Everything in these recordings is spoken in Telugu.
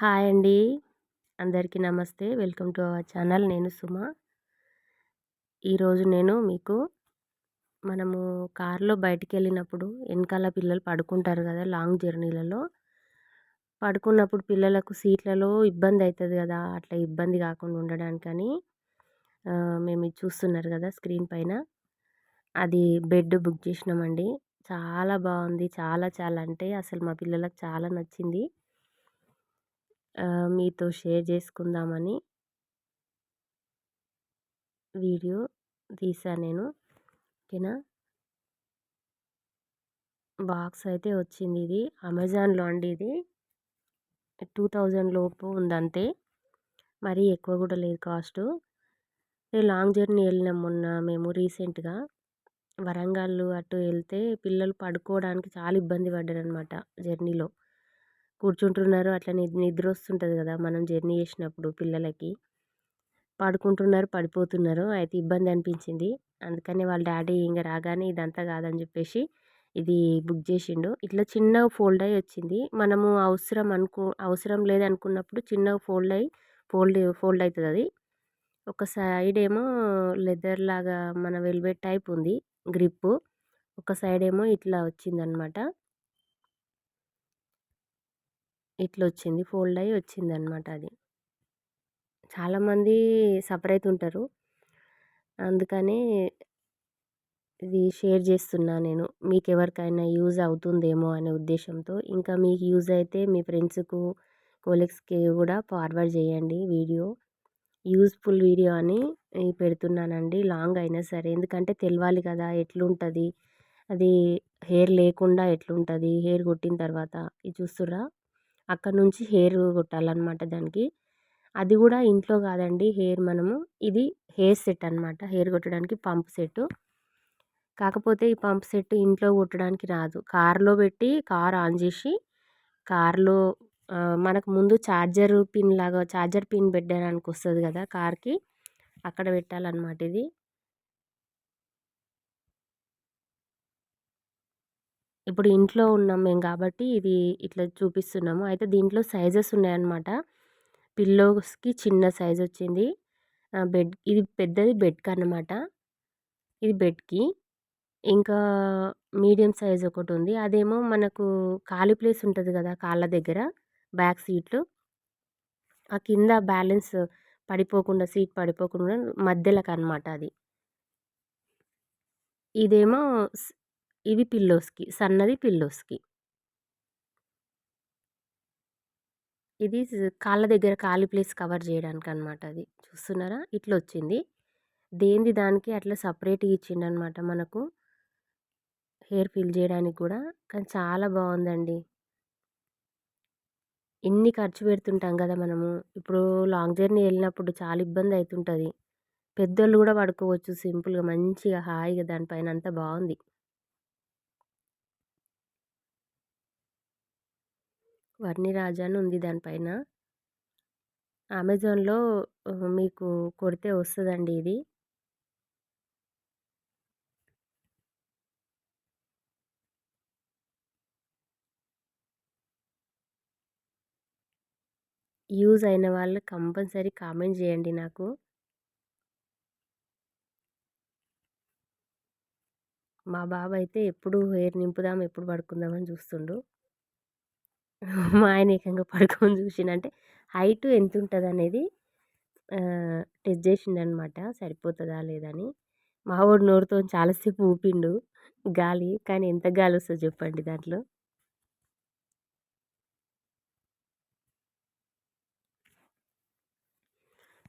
హాయ్ అండి. అందరికీ నమస్తే. Welcome to our channel. నేను సుమ. ఈరోజు నేను మీకు మనము కారులో బయటికి వెళ్ళినప్పుడు వెనకాల పిల్లలు పడుకుంటారు కదా లాంగ్ జర్నీలలో. పడుకున్నప్పుడు పిల్లలకు సీట్లలో ఇబ్బంది అవుతుంది కదా అట్లా ఇబ్బంది కాకుండా ఉండడానికని మేము ఇది చూస్తున్నారు కదా స్క్రీన్ పైన. అది బెడ్ బుక్ చేసినామండి. చాలా బాగుంది. చాలా చాలా అంటే అసలు మా పిల్లలకు చాలా నచ్చింది. మీతో షేర్ చేసుకుందామని వీడియో తీసాను నేను. ఓకేనా? బాక్స్ అయితే వచ్చింది ఇది. అమెజాన్లో అండి ఇది. టూ థౌజండ్ లోపు ఉంది అంతే మరీ ఎక్కువ కూడా లేదు కాస్ట్. లాంగ్ జర్నీ వెళ్ళినాం మొన్న మేము రీసెంట్గా. వరంగల్ అటు వెళ్తే పిల్లలు పడుకోవడానికి చాలా ఇబ్బంది పడ్డారు అనమాట జర్నీలో. కూర్చుంటున్నారు. అట్లా నిద్ర వస్తుంటుంది కదా! మనం జర్నీ చేసినప్పుడు పిల్లలకి. పడుకుంటున్నారు పడిపోతున్నారు. అయితే ఇబ్బంది అనిపించింది. అందుకని వాళ్ళ డాడీ ఇంకా రాగానే ఇదంతా కాదని చెప్పేసి ఇది బుక్ చేసిండు. ఇట్లా చిన్న ఫోల్డ్ అయి వచ్చింది. మనము అవసరం అనుకో అవసరం లేదనుకున్నప్పుడు చిన్న ఫోల్డ్ అయ్యి ఫోల్డ్ ఫోల్డ్ అవుతుంది అది. ఒక సైడ్ ఏమో లెదర్ లాగా మన వెల్వెట్ టైప్ ఉంది గ్రిప్పు. ఒక సైడ్ ఏమో ఇట్లా వచ్చిందనమాట. ఇట్లా వచ్చింది ఫోల్డ్ అయ్యి వచ్చింది అనమాట అది చాలామంది సపరేట్ ఉంటారు. అందుకని ఇది షేర్ చేస్తున్నా నేను. మీకు ఎవరికైనా యూజ్ అవుతుందేమో అనే ఉద్దేశంతో. ఇంకా మీకు యూజ్ అయితే మీ ఫ్రెండ్స్కు కోలీగ్స్కి కూడా ఫార్వర్డ్ చేయండి వీడియో. యూస్ఫుల్ వీడియో అని పెడుతున్నానండి. లాంగ్ అయినా సరే. ఎందుకంటే తెలియాలి కదా ఎట్లుంటుంది. అది హెయిర్ లేకుండా ఎట్లుంటుంది. హెయిర్ కొట్టిన తర్వాత. ఇది చూస్తుర్రా? అక్కడ నుంచి హెయిర్ కొట్టాలన్నమాట దానికి. అది కూడా ఇంట్లో కాదండి హెయిర్ మనము. ఇది హెయిర్ సెట్ అనమాట హెయిర్ కొట్టడానికి పంప్ సెట్ కాకపోతే ఈ పంప్ సెట్ ఇంట్లో కొట్టడానికి రాదు. కార్లో పెట్టి కార్ ఆన్ చేసి కార్లో మనకు ముందు ఛార్జర్ పిన్ లాగా ఛార్జర్ పిన్ పెట్టడానికి వస్తుంది కదా కార్కి. అక్కడ పెట్టాలన్నమాట ఇది. ఇప్పుడు ఇంట్లో ఉన్నాం మేము కాబట్టి ఇది ఇట్లా చూపిస్తున్నాము. అయితే దీంట్లో సైజెస్ ఉన్నాయన్నమాట. పిల్లోస్కి చిన్న సైజ్ వచ్చింది. బెడ్ ఇది పెద్దది బెడ్కి అనమాట ఇది బెడ్కి. ఇంకా మీడియం సైజ్ ఒకటి ఉంది. అదేమో మనకు ఖాళీ ప్లేస్ ఉంటుంది కదా కాళ్ళ దగ్గర బ్యాక్ సీట్లు. ఆ కింద బ్యాలెన్స్ పడిపోకుండా సీట్ పడిపోకుండా మధ్యలోకి అనమాట అది. ఇదేమో ఇవి పిల్లోస్కి సన్నది పిల్లోస్కి. ఇది కాళ్ళ దగ్గర ఖాళీ ప్లేస్ కవర్ చేయడానికి అనమాట అది. చూస్తున్నారా? ఇట్లా వచ్చింది దేంది దానికి అట్లా సపరేట్గా ఇచ్చిండు అనమాట మనకు. హెయిర్ ఫిల్ చేయడానికి కూడా. కానీ చాలా బాగుందండి ఎన్ని ఖర్చు పెడుతుంటాం కదా మనము. ఇప్పుడు లాంగ్ జర్నీ వెళ్ళినప్పుడు చాలా ఇబ్బంది అవుతుంటుంది పెద్దోళ్ళు కూడా పడుకోవచ్చు సింపుల్గా మంచిగా హాయిగా దానిపైన అంతా బాగుంది వర్ణిరాజా అని ఉంది దానిపైన అమెజాన్లో మీకు కొడితే వస్తుందండి ఇది. యూజ్ అయిన వాళ్ళు కంపల్సరీ కామెంట్ చేయండి నాకు. మా బాబు అయితే ఎప్పుడు హెయిర్ నింపుదాం ఎప్పుడు పడుకుందామని చూస్తుండు. మా ఆయన ఏకంగా పడుకొని చూసిండంటే హైట్ ఎంత ఉంటుంది అనేది టెస్ట్ చేసిండనమాట. సరిపోతుందా లేదని. మా వాడు నోరుతో చాలాసేపు ఊపిండు గాలి కానీ ఎంత గాలి వస్తుందో చెప్పండి దాంట్లో.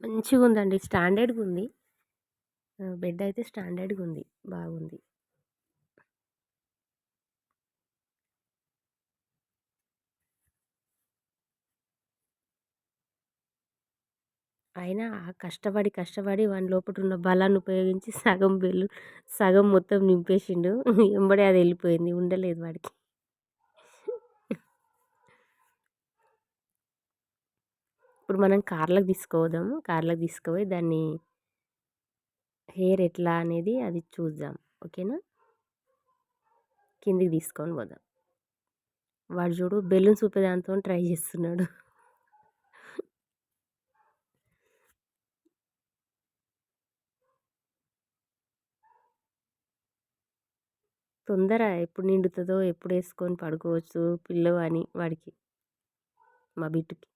మంచిగా ఉందండి స్టాండర్డ్గా ఉంది బెడ్ అయితే స్టాండర్డ్గా ఉంది బాగుంది. అయినా కష్టపడి కష్టపడి వాని లోపల ఉన్న బలాన్ని ఉపయోగించి సగం బెల్లు సగం మొత్తం నింపేసిండు. ఎంబడే అది వెళ్ళిపోయింది. ఉండలేదు వాడికి. ఇప్పుడు మనం కార్లకు తీసుకుపోదాము కార్లకు తీసుకుపోయి దాన్ని హెయిర్ ఎట్లా అనేది అది చూద్దాం. ఓకేనా? కిందికి తీసుకొని పోదాం. వాడు చూడు బెలూన్స్ చూపేదాంతో ట్రై చేస్తున్నాడు. తొందర ఎప్పుడు నిండుతుందో ఎప్పుడు వేసుకొని పడుకోవచ్చు పిల్లో అని వాడికి మా బిడ్డకి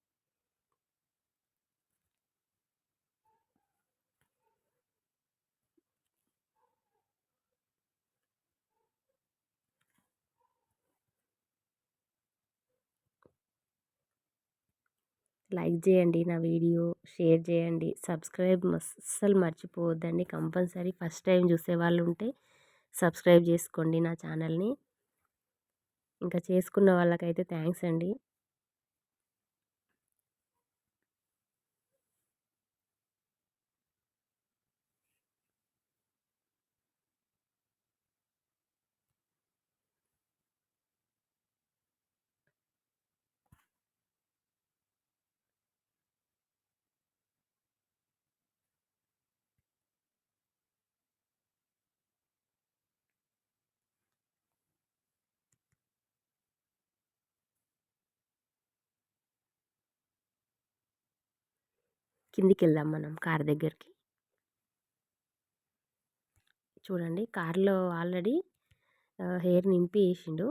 లైక్ చేయండి నా వీడియో షేర్ చేయండి. సబ్స్క్రైబ్ అస్సలు మర్చిపోవద్దండి. కంపల్సరీ ఫస్ట్ టైం చూసే వాళ్ళు ఉంటే సబ్స్క్రైబ్ చేసుకోండి నా ఛానల్ని. ఇంకా చేసుకున్న వాళ్ళకైతే థ్యాంక్స్ అండి. కిందికి వెళ్దాం మనం కార్ దగ్గరికి. చూడండి కార్లో ఆల్రెడీ హెయిర్ నింపి వేసిండు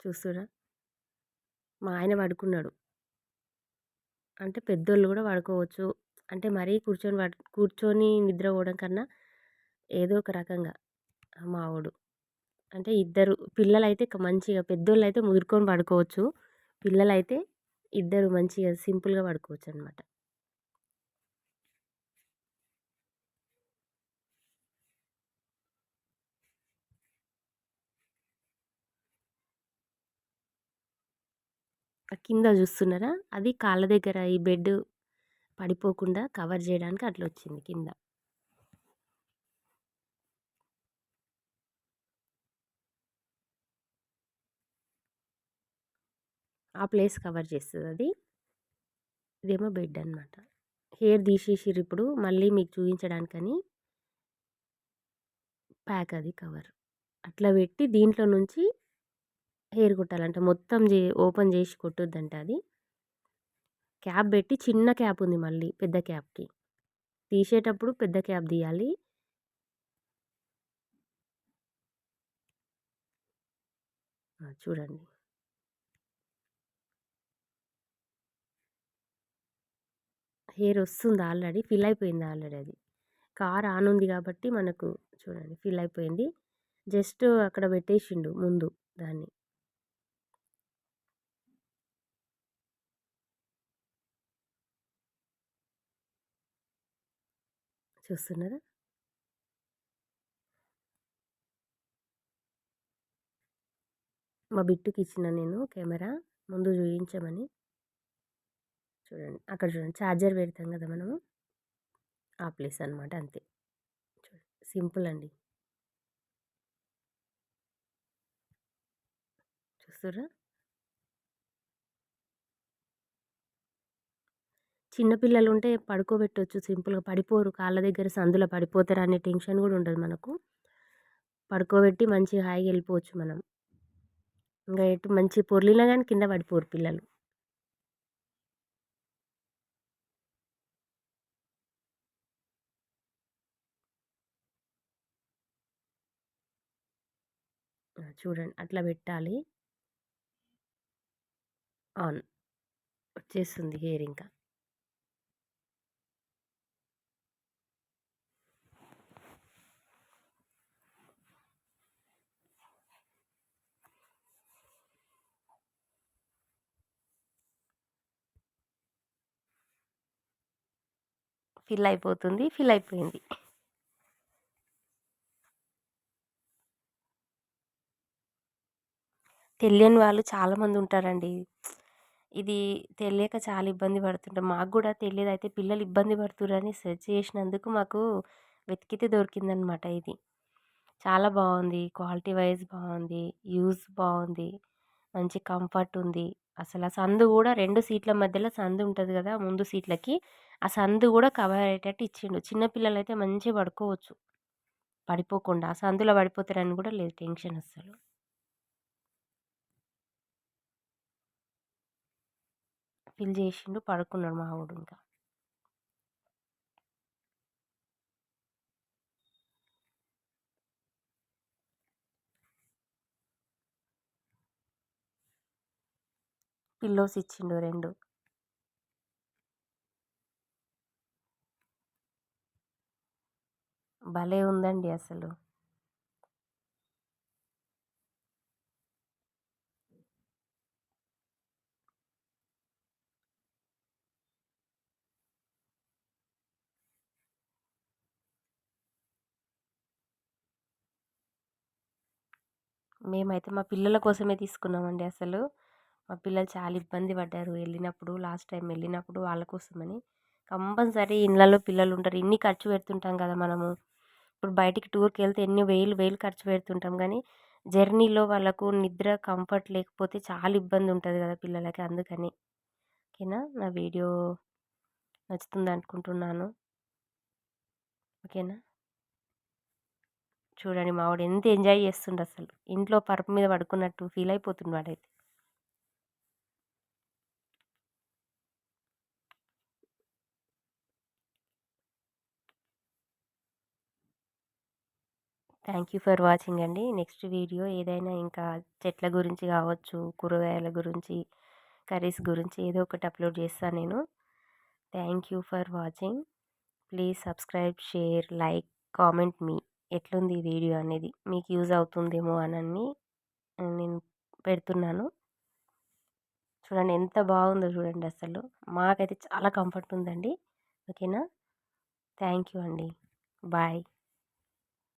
చూస్తురా? మా ఆయన పడుకున్నాడు. అంటే పెద్దోళ్ళు కూడా పడుకోవచ్చు. అంటే మరీ కూర్చొని పడు కూర్చొని నిద్ర పోవడం కన్నా ఏదో ఒక రకంగా మావాడు అంటే ఇద్దరు పిల్లలైతే మంచిగా పెద్దోళ్ళు అయితే ముదురుకొని పడుకోవచ్చు. పిల్లలైతే ఇద్దరు మంచిగా సింపుల్గా పడుకోవచ్చు అనమాట కింద చూస్తున్నారా? అది కాళ్ళ దగ్గర ఈ బెడ్ పడిపోకుండా కవర్ చేయడానికి అట్లా వచ్చింది కింద. ఆ ప్లేస్ కవర్ చేస్తుంది అది ఇదేమో బెడ్ అనమాట హెయిర్ తీసేసిర్రు ఇప్పుడు మళ్ళీ మీకు చూపించడానికని ప్యాక్ అది కవర్. అట్లా పెట్టి దీంట్లో నుంచి హెయిర్ కుట్టాలంట. మొత్తం చే ఓపెన్ చేసి కొట్టొద్దంట అది. క్యాప్ పెట్టి చిన్న క్యాప్ ఉంది మళ్ళీ పెద్ద క్యాప్కి. తీసేటప్పుడు పెద్ద క్యాప్ తీయాలి. చూడండి. హెయిర్ వస్తుంది ఆల్రెడీ ఫిల్ అయిపోయింది ఆల్రెడీ అది. కార్ ఆన్ ఉంది కాబట్టి మనకు చూడండి ఫిల్ అయిపోయింది. జస్ట్ అక్కడ పెట్టేసిండు ముందు దాన్ని. చూస్తున్నారా? మా బిట్టుకి ఇచ్చిన నేను కెమెరా ముందు చూపించమని చూడండి. అక్కడ చూడండి. ఛార్జర్ పెడతాం కదా మనము. ఆ ప్లేస్ అనమాట అంతే. చూడండి సింపుల్ అండి. చూస్తురా చిన్నపిల్లలు ఉంటే పడుకోబెట్టవచ్చు సింపుల్గా. పడిపోరు. కాళ్ళ దగ్గర సందులో పడిపోతారు అనే టెన్షన్ కూడా ఉండదు మనకు. పడుకోబెట్టి మంచిగా హాయిగా వెళ్ళిపోవచ్చు మనం. ఇంకా ఎటు మంచి పొర్లినా కానీ కింద పడిపోరు పిల్లలు. చూడండి. అట్లా పెట్టాలి. ఆన్ వచ్చేస్తుంది హెయిర్ ఇంకా. ఫిల్ అయిపోతుంది. ఫిల్ అయిపోయింది. తెలియని వాళ్ళు చాలామంది ఉంటారండి. ఇది తెలియక చాలా ఇబ్బంది పడుతుంటాం మాకు కూడా తెలియదు. అయితే పిల్లలు ఇబ్బంది పడుతుర్రని సెర్చ్ చేసినందుకు మాకు వెతికితే దొరికిందనమాట ఇది. చాలా బాగుంది. క్వాలిటీ వైజ్ బాగుంది. యూజ్ బాగుంది. మంచి కంఫర్ట్ ఉంది. అసలు ఆ సందు కూడా రెండు సీట్ల మధ్యలో సందు ఉంటుంది కదా ముందు సీట్లకి. ఆ సందు కూడా కవర్ అయ్యేటట్టు ఇచ్చిండు. చిన్నపిల్లలు అయితే మంచిగా పడుకోవచ్చు. పడిపోకుండా. ఆ సందులో పడిపోతారని కూడా లేదు టెన్షన్ అస్సలు. ఫిల్ చేసిండు పడుకున్నాడు మా వాడు ఇంకా. పిల్లోస్ ఇచ్చిండు రెండు. భలే ఉందండి అసలు. మేమైతే మా పిల్లల కోసమే తీసుకున్నామండి అసలు. మా పిల్లలు చాలా ఇబ్బంది పడ్డారు వెళ్ళినప్పుడు లాస్ట్ టైం వెళ్ళినప్పుడు వాళ్ళ కోసమని. కంపల్సరీ ఇళ్ళలో పిల్లలు ఉంటారు. ఇన్ని ఖర్చు పెడుతుంటాం కదా మనము. ఇప్పుడు బయటికి టూర్కి వెళ్తే ఎన్ని వేలు వేలు ఖర్చు పెడుతుంటాం. కానీ జర్నీలో వాళ్ళకు నిద్ర కంఫర్ట్ లేకపోతే చాలా ఇబ్బంది ఉంటుంది కదా పిల్లలకి అందుకని. ఓకేనా? నా వీడియో నచ్చుతుంది అనుకుంటున్నాను. ఓకేనా? చూడండి మావాడు ఎంత ఎంజాయ్ చేస్తుండ అసలు. ఇంట్లో పరుపు మీద పడుకున్నట్టు ఫీల్ అయిపోతుండు వాడైతే. థ్యాంక్ యూ ఫర్ వాచింగ్ అండి. నెక్స్ట్ వీడియో ఏదైనా ఇంకా చెట్ల గురించి కావచ్చు కూరగాయల గురించి కర్రీస్ గురించి ఏదో ఒకటి అప్లోడ్ చేస్తాను నేను. Thank you for watching. Please subscribe share like comment మీ. ఎట్లుంది ఈ వీడియో అనేది మీకు యూజ్ అవుతుందేమో అని నేను పెడుతున్నాను. చూడండి ఎంత బాగుందో చూడండి అసలు. మాకైతే చాలా కంఫర్ట్ ఉందండి. ఓకేనా? థ్యాంక్ యూ అండి. బాయ్.